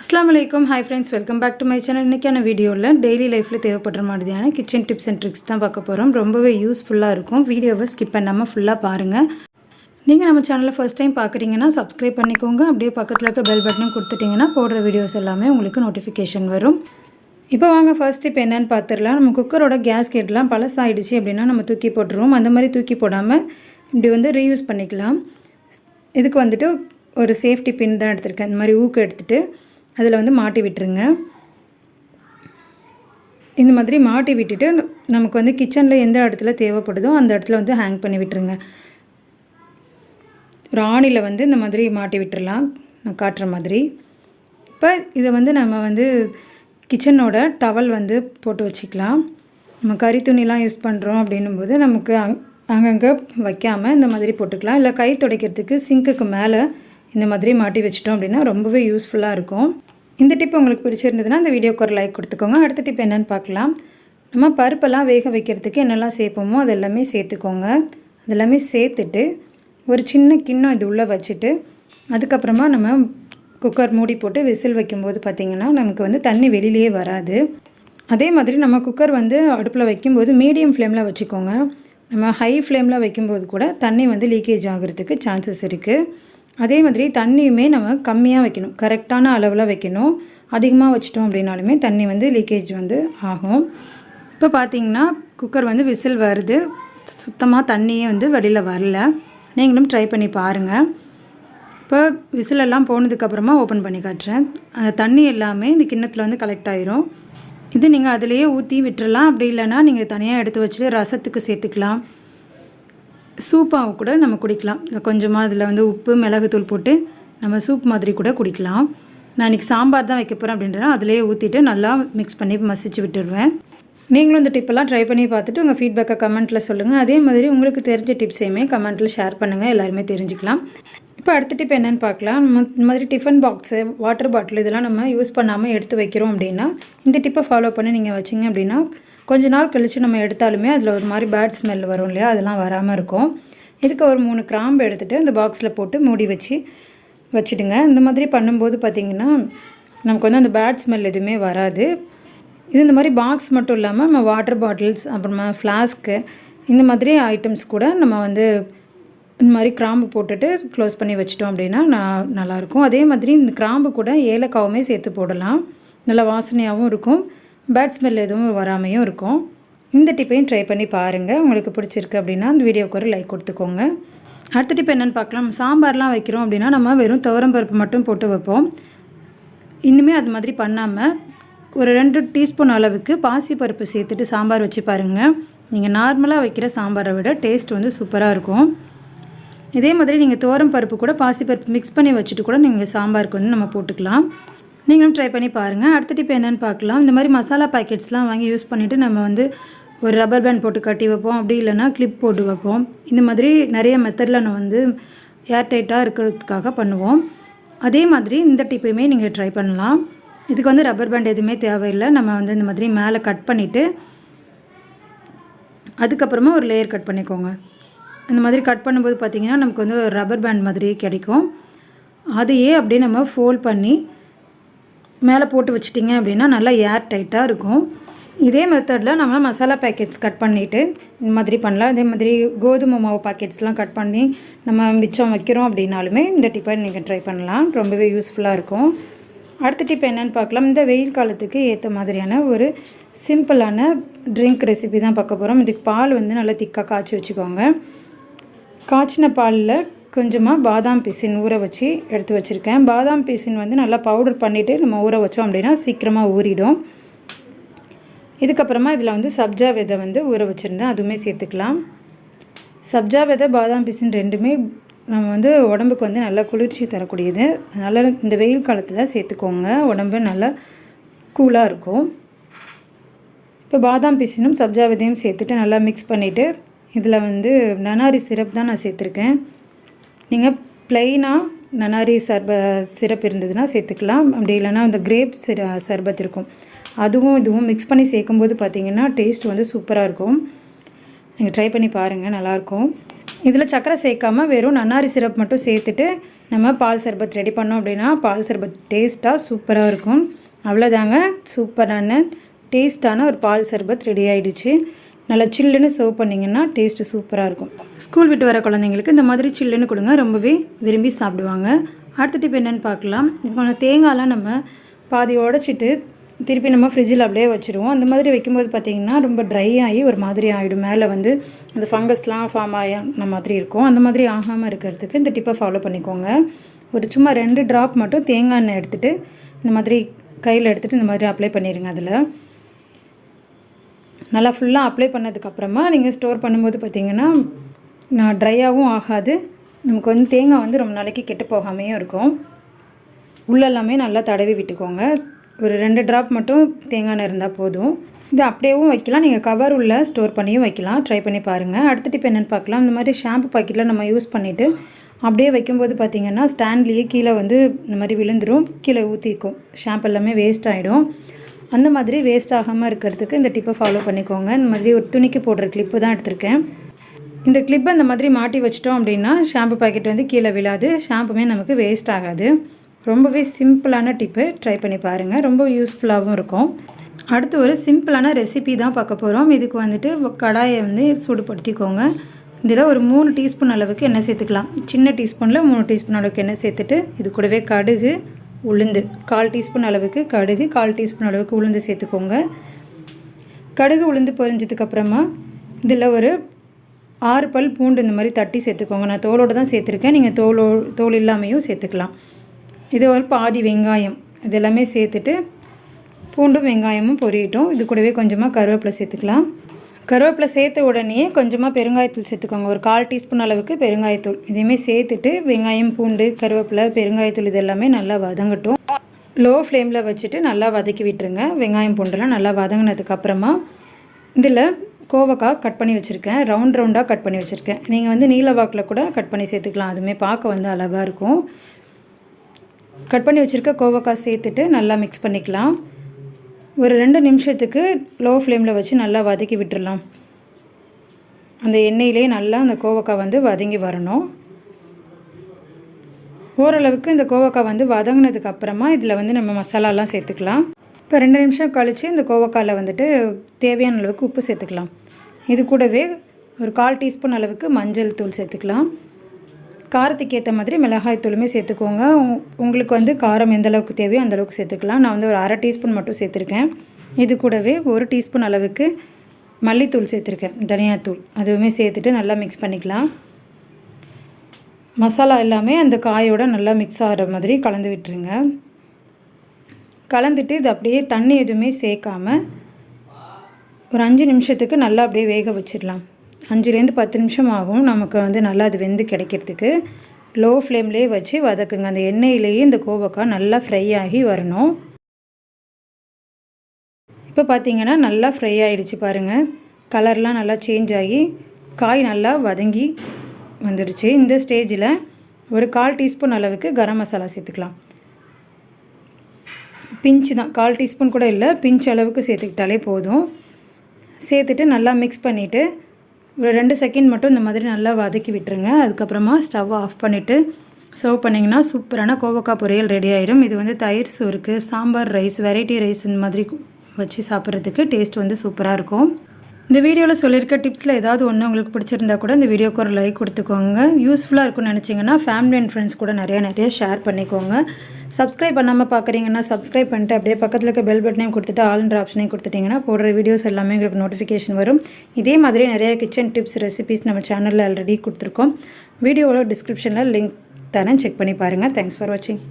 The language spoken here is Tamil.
அஸ்ஸலாமு அலைக்கும் hi friends welcome back to my channel இன்றைக்கான வீடியோவில் டெய்லி லைஃப்பில் தேவைப்படுற மாதிரியான கிச்சன் டிப்ஸ் அண்ட் ட்ரிக்ஸ் தான் பார்க்க போகிறோம் ரொம்பவே யூஸ்ஃபுல்லாக இருக்கும். வீடியோவை ஸ்கிப் பண்ணாமல் ஃபுல்லாக பாருங்கள் நீங்கள் நம்ம சேனலில் ஃபஸ்ட் டைம் பார்க்குறீங்கன்னா சப்ஸ்கிரைப் பண்ணிக்கோங்க. அப்படியே பக்கத்தில் இருக்க பெல் பட்டனும் கொடுத்துட்டிங்கன்னா போடுற வீடியோஸ் எல்லாமே உங்களுக்கு நோட்டிஃபிகேஷன் வரும். இப்போ வாங்க ஃபர்ஸ்ட் இப்போ என்னென்னு பார்த்துடலாம் நம்ம குக்கரோட கேஸ் கேட்லாம் பழசாயிடுச்சு அப்படின்னா நம்ம தூக்கி போட்டுருவோம். அந்த மாதிரி தூக்கி போடாமல் இப்படி வந்து ரீயூஸ் பண்ணிக்கலாம். இதுக்கு வந்துட்டு ஒரு சேஃப்டி பின் தான் எடுத்திருக்கேன். இந்த மாதிரி ஊக்கு எடுத்துகிட்டு அதில் வந்து மாட்டி விட்டுருங்க. இந்த மாதிரி மாட்டி விட்டுட்டு நமக்கு வந்து கிச்சனில் எந்த இடத்துல தேவைப்படுதோ அந்த இடத்துல வந்து ஹேங் பண்ணி விட்டுருங்க. ராணியில் வந்து இந்த மாதிரி மாட்டி விட்டுடலாம் நான் காட்டுற மாதிரி. இப்போ இதை வந்து நம்ம வந்து கிச்சனோட டவல் வந்து போட்டு வச்சுக்கலாம். நம்ம கறி துணிலாம் யூஸ் பண்ணுறோம் அப்படின்னும் போது நமக்கு அங் அங்கங்கே வைக்காமல் இந்த மாதிரி போட்டுக்கலாம். இல்லை கை துடைக்கிறதுக்கு சிங்க்குக்கு மேலே இந்த மாதிரி மாட்டி வச்சிட்டோம் அப்படின்னா ரொம்பவே யூஸ்ஃபுல்லாக இருக்கும். இந்த டிப் உங்களுக்கு பிடிச்சிருந்ததுன்னா இந்த வீடியோக்கு ஒரு லைக் கொடுத்துக்கோங்க. அடுத்த டிப் என்னென்னு பார்க்கலாம். நம்ம பருப்பெல்லாம் வேக வைக்கிறதுக்கு என்னெல்லாம் சேர்ப்போமோ அது எல்லாமே சேர்த்துக்கோங்க. அது எல்லாமே சேர்த்துட்டு ஒரு சின்ன கிண்ணம் இது உள்ளே வச்சுட்டு அதுக்கப்புறமா நம்ம குக்கர் மூடி போட்டு விசில் வைக்கும்போது பார்த்திங்கன்னா நமக்கு வந்து தண்ணி வெளியிலேயே வராது. அதே மாதிரி நம்ம குக்கர் வந்து அடுப்பில் வைக்கும்போது மீடியம் ஃப்ளேமில் வச்சுக்கோங்க. நம்ம ஹை ஃப்ளேமில் வைக்கும்போது கூட தண்ணி வந்து லீக்கேஜ் ஆகிறதுக்கு சான்சஸ் இருக்குது அதே மாதிரி தண்ணியுமே நம்ம கம்மியாக வைக்கணும். கரெக்டான அளவில் வைக்கணும். அதிகமாக வச்சிட்டோம் அப்படின்னாலுமே தண்ணி வந்து லீக்கேஜ் வந்து ஆகும். இப்போ பார்த்தீங்கன்னா குக்கர் வந்து விசில் வருது. சுத்தமாக தண்ணியே வந்து வெளியில் வரல. நீங்களும் ட்ரை பண்ணி பாருங்கள் இப்போ விசிலெல்லாம் போனதுக்கப்புறமா ஓப்பன் பண்ணி காட்டுறேன். அந்த தண்ணி எல்லாமே இந்த கிண்ணத்தில் வந்து கலெக்ட் ஆயிரும். இது நீங்கள் அதிலேயே ஊற்றி விட்டுறலாம். அப்படி இல்லைன்னா நீங்கள் தனியாக எடுத்து வச்சுட்டு ரசத்துக்கு சேர்த்துக்கலாம். சூப்பாக கூட நம்ம குடிக்கலாம். கொஞ்சமாக அதில் வந்து உப்பு மிளகுத்தூள் போட்டு நம்ம சூப் மாதிரி கூட குடிக்கலாம். நான் இன்றைக்கி சாம்பார் தான் வைக்க போகிறேன் அப்படின்றத அதிலே ஊற்றிட்டு நல்லா மிக்ஸ் பண்ணி மசிச்சு விட்டுடுவேன் நீங்களும் இந்த டிப்பெல்லாம் ட்ரை பண்ணி பார்த்துட்டு உங்கள் ஃபீட்பேக்கை கமெண்ட்டில் சொல்லுங்கள் அதே மாதிரி உங்களுக்கு தெரிஞ்ச டிப்ஸையுமே கமெண்ட்டில் ஷேர் பண்ணுங்கள் எல்லாருமே தெரிஞ்சுக்கலாம். இப்போ அடுத்த டிப் என்னென்னு பார்க்கலாம். நம்ம இந்த மாதிரி டிஃபன் பாக்ஸு வாட்டர் பாட்டில் இதெல்லாம் நம்ம யூஸ் பண்ணாமல் எடுத்து வைக்கிறோம் அப்படின்னா இந்த டிப்பை ஃபாலோ பண்ணி நீங்கள் வச்சிங்க அப்படின்னா கொஞ்ச நாள் கழித்து நம்ம எடுத்தாலுமே அதில் ஒரு மாதிரி பேட் ஸ்மெல் வரும் இல்லையா? அதெல்லாம் வராமல் இருக்கும். இதுக்கு ஒரு மூணு கிராம்பு எடுத்துகிட்டு அந்த பாக்ஸில் போட்டு மூடி வச்சு வச்சுடுங்க. இந்த மாதிரி பண்ணும்போது பார்த்திங்கன்னா நமக்கு வந்து அந்த பேட் ஸ்மெல் எதுவுமே வராது. இது இந்த மாதிரி பாக்ஸ் மட்டும் இல்லாமல் நம்ம வாட்டர் பாட்டில்ஸ் அப்புறமா ஃப்ளாஸ்க்கு இந்த மாதிரி ஐட்டம்ஸ் கூட நம்ம வந்து இந்த மாதிரி கிராம்பு போட்டுட்டு க்ளோஸ் பண்ணி வச்சிட்டோம் அப்படின்னா நான் நல்லாயிருக்கும் அதே மாதிரி இந்த கிராம்பு கூட ஏலக்காவுமே சேர்த்து போடலாம். நல்லா வாசனையாகவும் இருக்கும். பேட் ஸ்மெல் எதுவும் வராமையும் இருக்கும். இந்த டிப்பையும் ட்ரை பண்ணி பாருங்கள் உங்களுக்கு பிடிச்சிருக்கு அப்படின்னா அந்த வீடியோக்கு ஒரு லைக் கொடுத்துக்கோங்க. அடுத்த டிப் என்னென்னு பார்க்கலாம். சாம்பார்லாம் வைக்கிறோம் அப்படின்னா நம்ம வெறும் துவரம் பருப்பு மட்டும் போட்டு வைப்போம். இன்னுமே அது மாதிரி பண்ணாமல் ஒரு ரெண்டு டீஸ்பூன் அளவுக்கு பாசி பருப்பு சேர்த்துட்டு சாம்பார் வச்சு பாருங்கள் நீங்கள் நார்மலாக வைக்கிற சாம்பாரை விட டேஸ்ட் வந்து சூப்பராக இருக்கும். இதே மாதிரி நீங்கள் தோரம் பருப்பு கூட பாசி பருப்பு மிக்ஸ் பண்ணி வச்சுட்டு கூட நீங்கள் சாம்பாருக்கு வந்து நம்ம போட்டுக்கலாம். நீங்களும் ட்ரை பண்ணி பாருங்கள் அடுத்த டிப் என்னென்னு பார்க்கலாம். இந்த மாதிரி மசாலா பாக்கெட்ஸ்லாம் வாங்கி யூஸ் பண்ணிவிட்டு நம்ம வந்து ஒரு ரப்பர் பேண்ட் போட்டு கட்டி வைப்போம். அப்படி இல்லைன்னா கிளிப் போட்டு வைப்போம். இந்த மாதிரி நிறைய மெத்தடில் நான் வந்து ஏர்டைட்டாக இருக்கிறதுக்காக பண்ணுவோம். அதே மாதிரி இந்த டிப்பையுமே நீங்கள் ட்ரை பண்ணலாம். இதுக்கு வந்து ரப்பர் பேண்ட் எதுவுமே தேவையில்லை. நம்ம வந்து இந்த மாதிரி மேலே கட் பண்ணிவிட்டு அதுக்கப்புறமா ஒரு லேயர் கட் பண்ணிக்கோங்க. இந்த மாதிரி கட் பண்ணும்போது பார்த்திங்கன்னா நமக்கு வந்து ஒரு ரப்பர் பேண்ட் மாதிரி கிடைக்கும். அதையே அப்படியே நம்ம ஃபோல்ட் பண்ணி மேலே போட்டு வச்சிட்டிங்க அப்படின்னா நல்லா ஏர் டைட்டாக இருக்கும். இதே மெத்தடில் நம்ம மசாலா பேக்கெட்ஸ் கட் பண்ணிவிட்டு இந்த மாதிரி பண்ணலாம். அதே மாதிரி கோதுமை மாவு பாக்கெட்ஸ்லாம் கட் பண்ணி நம்ம மிச்சம் வைக்கிறோம் அப்படின்னாலுமே இந்த டிப்பை நீங்கள் ட்ரை பண்ணலாம். ரொம்பவே யூஸ்ஃபுல்லாக இருக்கும். அடுத்த டிப் என்னென்னு பார்க்கலாம். இந்த வெயில் காலத்துக்கு ஏற்ற மாதிரியான ஒரு சிம்பிளான ட்ரிங்க் ரெசிபி தான் பார்க்க போகிறோம் இதுக்கு பால் வந்து நல்லா திக்காக காய்ச்சி வச்சுக்கோங்க. காய்ச்சின பாலில் கொஞ்சமாக பாதாம் பிசின் ஊற வச்சு எடுத்து வச்சுருக்கேன். பாதாம் பிசின் வந்து நல்லா பவுடர் பண்ணிவிட்டு நம்ம ஊற வச்சோம் அப்படின்னா சீக்கிரமாக ஊறிடும். இதுக்கப்புறமா இதில் வந்து சப்ஜா விதை வந்து ஊற வச்சுருந்தேன். அதுவுமே சேர்த்துக்கலாம். சப்ஜா விதை பாதாம் பிசின் ரெண்டுமே நம்ம வந்து உடம்புக்கு வந்து நல்லா குளிர்ச்சி தரக்கூடியது. அதனால் இந்த வெயில் காலத்தில் சேர்த்துக்கோங்க. உடம்பு நல்லா கூலாக இருக்கும். இப்போ பாதாம் பிசினும் சப்ஜா விதையும் சேர்த்துட்டு நல்லா மிக்ஸ் பண்ணிவிட்டு இதில் வந்து நனாரி சிரப் தான் நான் சேர்த்துருக்கேன். நீங்கள் ப்ளெயினாக நனாரி சர்ப சிரப் இருந்ததுன்னா சேர்த்துக்கலாம். அப்படி இல்லைன்னா அந்த கிரேப் சிர சர்பத் இருக்கும். அதுவும் இதுவும் மிக்ஸ் பண்ணி சேர்க்கும்போது பார்த்திங்கன்னா டேஸ்ட் வந்து சூப்பராக இருக்கும். நீங்கள் ட்ரை பண்ணி பாருங்கள் நல்லாயிருக்கும். இதில் சர்க்கரை சேர்க்காம வெறும் நன்னாரி சிரப் மட்டும் சேர்த்துட்டு நம்ம பால் சர்பத் ரெடி பண்ணோம் அப்படின்னா பால் சர்பத் டேஸ்ட்டாக சூப்பராக இருக்கும். அவ்வளோதாங்க சூப்பரான டேஸ்ட்டான ஒரு பால் சர்பத் ரெடி ஆகிடுச்சு நல்லா சில்லுன்னு சர்வ் பண்ணிங்கன்னா டேஸ்ட்டு சூப்பராக இருக்கும். ஸ்கூல் விட்டு வர குழந்தைங்களுக்கு இந்த மாதிரி சில்லுன்னு கொடுங்க ரொம்பவே விரும்பி சாப்பிடுவாங்க. அடுத்த டிப் என்னென்னு பார்க்கலாம். இது கொஞ்சம் தேங்காயெலாம் நம்ம பாதி உடச்சிட்டு திருப்பி நம்ம ஃப்ரிட்ஜில் அப்படியே வச்சுருவோம். அந்த மாதிரி வைக்கும்போது பார்த்திங்கன்னா ரொம்ப ட்ரை ஆகி ஒரு மாதிரி ஆகிடும் மேலே வந்து அந்த ஃபங்கஸ்லாம் ஃபார்ம் ஆகி அந்த மாதிரி இருக்கும். அந்த மாதிரி ஆகாமல் இருக்கிறதுக்கு இந்த டிப்பை ஃபாலோ பண்ணிக்கோங்க. ஒரு சும்மா ரெண்டு ட்ராப் மட்டும் தேங்காய் எண்ணெய் எடுத்துகிட்டு இந்த மாதிரி கையில் எடுத்துகிட்டு இந்த மாதிரி அப்ளை பண்ணிடுங்க அதில். நல்லா ஃபுல்லாக அப்ளை பண்ணதுக்கப்புறமா நீங்கள் ஸ்டோர் பண்ணும்போது பார்த்திங்கன்னா ட்ரையாகவும் ஆகாது. நமக்கு வந்து தேங்காய் வந்து ரொம்ப நாளைக்கு கெட்டு போகாமையும் இருக்கும். உள்ளெல்லாமே நல்லா தடவி விட்டுக்கோங்க. ஒரு ரெண்டு ட்ராப் மட்டும் தேங்காய் எண்ணெய் இருந்தால் போதும். இது அப்படியேவும் வைக்கலாம். நீங்கள் கவர் உள்ள ஸ்டோர் பண்ணியும் வைக்கலாம். ட்ரை பண்ணி பாருங்கள் அடுத்த டிப் என்னென்னு பார்க்கலாம். இந்த மாதிரி ஷாம்பு பாக்கெட்டில் நம்ம யூஸ் பண்ணிவிட்டு அப்படியே வைக்கும்போது பார்த்திங்கன்னா ஸ்டாண்ட்லேயே கீழே வந்து இந்த மாதிரி விழுந்துடும் கீழே ஊற்றிக்கும் ஷாம்பு எல்லாமே வேஸ்ட் ஆகிடும் அந்த மாதிரி வேஸ்ட் ஆகாமல் இருக்கிறதுக்கு இந்த டிப்பை ஃபாலோ பண்ணிக்கோங்க. இந்த மாதிரி ஒரு துணிக்கு போடுற கிளிப்பு தான் எடுத்திருக்கேன். இந்த கிளிப்பை அந்த மாதிரி மாட்டி வச்சிட்டோம் அப்படின்னா ஷாம்பு பாக்கெட் வந்து கீழே விழாது. ஷாம்புமே நமக்கு வேஸ்ட் ஆகாது. ரொம்பவே சிம்பிளான டிப்பு ட்ரை பண்ணி பாருங்கள் ரொம்ப யூஸ்ஃபுல்லாகவும் இருக்கும். அடுத்து ஒரு சிம்பிளான ரெசிபி தான் பார்க்க போகிறோம் இதுக்கு வந்துட்டு கடாயை வந்து சூடுபடுத்திக்கோங்க. இதில் ஒரு மூணு டீஸ்பூன் அளவுக்கு எண்ணெய் சேர்த்துக்கலாம். சின்ன டீஸ்பூனில் மூணு டீஸ்பூன் அளவுக்கு எண்ணெய் சேர்த்துட்டு இது கூடவே கடுகு உளுந்து. கால் டீஸ்பூன் அளவுக்கு கடுகு கால் டீஸ்பூன் அளவுக்கு உளுந்து சேர்த்துக்கோங்க. கடுகு உளுந்து பொரிஞ்சதுக்கப்புறமா இதில் ஒரு ஆறு பல் பூண்டு இந்த மாதிரி தட்டி சேர்த்துக்கோங்க. நான் தோலோடு தான் சேர்த்துருக்கேன். நீங்கள் தோலோ தோல் இல்லாமையும் சேர்த்துக்கலாம். இது ஒரு பாதி வெங்காயம். இது எல்லாமே சேர்த்துட்டு பூண்டும் வெங்காயமும் பொரியட்டும். இது கூடவே கொஞ்சமாக கருவேப்பிலை சேர்த்துக்கலாம். கருவேப்பிலை சேர்த்த உடனே கொஞ்சமாக பெருங்காயத்தூள் சேர்த்துக்கோங்க. ஒரு கால் டீஸ்பூன் அளவுக்கு பெருங்காயத்தூள். இதையுமே சேர்த்துட்டு வெங்காயம் பூண்டு கருவேப்பிலை பெருங்காயத்தூள் இது எல்லாமே நல்லா வதங்கட்டும். லோ ஃப்ளேமில் வச்சுட்டு நல்லா வதக்கி விட்டுருங்க. வெங்காயம் பூண்டெல்லாம் நல்லா வதங்கினதுக்கப்புறமா இதில் கோவக்காய் கட் பண்ணி வச்சுருக்கேன். ரவுண்ட் ரவுண்டாக கட் பண்ணி வச்சுருக்கேன். நீங்கள் வந்து நீல வாக்கில் கூட கட் பண்ணி சேர்த்துக்கலாம். அதுவுமே பார்க்க வந்து அழகாக இருக்கும். கட் பண்ணி வச்சுருக்க கோவக்காய் சேர்த்துட்டு நல்லா மிக்ஸ் பண்ணிக்கலாம். ஒரு ரெண்டு நிமிஷத்துக்கு லோ ஃப்ளேமில் வச்சு நல்லா வதக்கி விட்டுடலாம் அந்த எண்ணெயிலே நல்லா அந்த கோவக்காய் வந்து வதங்கி வரணும். ஓரளவுக்கு இந்த கோவக்காய் வந்து வதங்கினதுக்கு அப்புறமா இதில் வந்து நம்ம மசாலாலாம் சேர்த்துக்கலாம். இப்போ ரெண்டு நிமிஷம் கழித்து இந்த கோவக்காயில் வந்துட்டு தேவையான அளவுக்கு உப்பு சேர்த்துக்கலாம். இது கூடவே ஒரு கால் டீஸ்பூன் அளவுக்கு மஞ்சள் தூள் சேர்த்துக்கலாம். காரத்துக்கு ஏற்ற மாதிரி மிளகாய் தூளுமே சேர்த்துக்கோங்க. உங்களுக்கு வந்து காரம் எந்த அளவுக்கு தேவையோ அந்தளவுக்கு சேர்த்துக்கலாம். நான் வந்து ஒரு அரை டீஸ்பூன் மட்டும் சேர்த்துருக்கேன். இது கூடவே ஒரு டீஸ்பூன் அளவுக்கு மல்லித்தூள் சேர்த்துருக்கேன். தனியாத்தூள். அதுவுமே சேர்த்துட்டு நல்லா மிக்ஸ் பண்ணிக்கலாம். மசாலா எல்லாமே அந்த காயோட நல்லா மிக்ஸ் ஆகிற மாதிரி கலந்து விட்டுருங்க. கலந்துட்டு இது அப்படியே தண்ணி எதுவுமே சேர்க்காம ஒரு அஞ்சு நிமிஷத்துக்கு நல்லா அப்படியே வேக வச்சிடலாம். அஞ்சுலேருந்து பத்து நிமிஷம் ஆகும் நமக்கு வந்து நல்லா அது வெந்து கிடைக்கிறதுக்கு. லோ ஃப்ளேம்லேயே வச்சு வதக்குங்க. அந்த எண்ணெயிலேயே இந்த கோவக்காய் நல்லா ஃப்ரை ஆகி வரணும். இப்போ பார்த்தீங்கன்னா நல்லா ஃப்ரை ஆகிடுச்சு பாருங்கள் கலர்லாம் நல்லா சேஞ்ச் ஆகி காய் நல்லா வதங்கி வந்துடுச்சு. இந்த ஸ்டேஜில் ஒரு கால் டீஸ்பூன் அளவுக்கு கரம் மசாலா சேர்த்துக்கலாம். பிஞ்சு தான். கால் டீஸ்பூன் கூட இல்லை. பிஞ்ச் அளவுக்கு சேர்த்துக்கிட்டாலே போதும். சேர்த்துட்டு நல்லா மிக்ஸ் பண்ணிவிட்டு ஒரு ரெண்டு செகண்ட் மட்டும் இந்த மாதிரி நல்லா வதக்கி விட்டுருங்க. அதுக்கப்புறமா ஸ்டவ் ஆஃப் பண்ணிவிட்டு சர்வ் பண்ணிங்கன்னா சூப்பரான கோவக்காய் பொரியல் ரெடி ஆகிடும் இது வந்து தயிர் சோறுக்கு சாம்பார் ரைஸ் வெரைட்டி ரைஸ் இந்த மாதிரி வச்சு சாப்பிட்றதுக்கு டேஸ்ட் வந்து சூப்பராக இருக்கும். இந்த வீடியோவில் சொல்லியிருக்க டிப்ஸில் ஏதாவது ஒன்று உங்களுக்கு பிடிச்சிருந்தா கூட இந்த வீடியோக்கு ஒரு லைக் கொடுத்துக்கோங்க. யூஸ்ஃபுல்லாக இருக்கும்னு நினச்சிங்கன்னா ஃபேமிலி அண்ட் ஃப்ரெண்ட்ஸ் கூட நிறையா நிறைய ஷேர் பண்ணிக்கோங்க. சப்ஸ்கிரைப் பண்ணாமல் பார்க்குறீங்கன்னா சப்ஸ்கிரைப் பண்ணிட்டு அப்படியே பக்கத்தில் இருக்க பெல் பட்டனையும் கொடுத்துட்டு ஆல்ன்ற ஆப்ஷனையும் கொடுத்துட்டிங்கன்னா போடுற வீடியோஸ் எல்லாமே உங்களுக்கு நோட்டிஃபிகேஷன் வரும். இதே மாதிரி நிறைய கிச்சன் டிப்ஸ் ரெசிபீஸ் நம்ம சேனலில் ஆல்ரெடி கொடுத்துருக்கோம். வீடியோவில் டிஸ்கிரிப்ஷனில் லிங்க் தரேன் செக் பண்ணி பாருங்கள் தேங்க்ஸ் ஃபார் வாட்சிங்